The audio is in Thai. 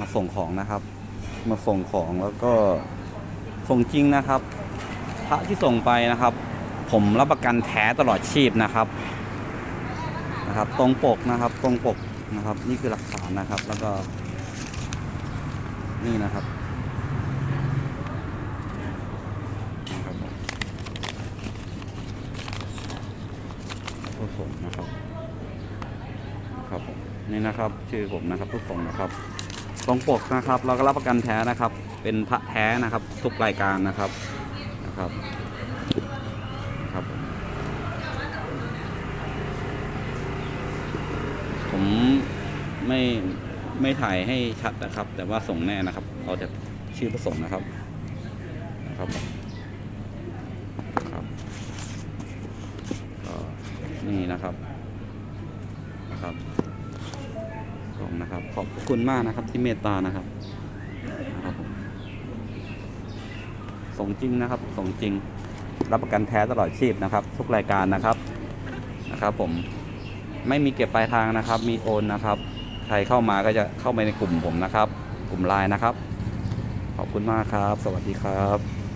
มาส่งของนะครับ มาส่งของแล้วก็ส่งจริงนะครับ พระที่ส่งไปนะครับ ผมรับประกันแท้ตลอดชีพนะครับนะครับ ตรงปกนะครับ ตรงปกนะครับ นี่คือหลักฐานนะครับ แล้วก็ นี่นะครับนะครับผมผู้ส่งนะครับ ครับผมนี่นะครับ ชื่อผมนะครับผู้ส่งนะครับ ตรงปกนะครับ เราก็รับประกันแท้นะครับ เป็นพระแท้นะครับ ทุกรายการนะครับนะครับครับผมไม่ไม่ถ่ายให้ชัดนะครับ แต่ว่าส่งแน่นะครับ เราจะชื่อผู้ส่งนะครับนะครับครับก็นี่นะครับนะครับ ส่งนะครับ ขอบคุณมากนะครับที่เมตตานะครับนะครับผมสงจริงนะครับสงจริง รับประกันแท้ตลอดชีพนะครับ ทุกรายการนะครับนะครับผมไม่มีเก็บปลายทางนะครับ มีโอนนะครับ ใครเข้ามาก็จะเข้าไปในกลุ่มผมนะครับ กลุ่มไลน์นะครับ ขอบคุณมากครับ สวัสดีครับ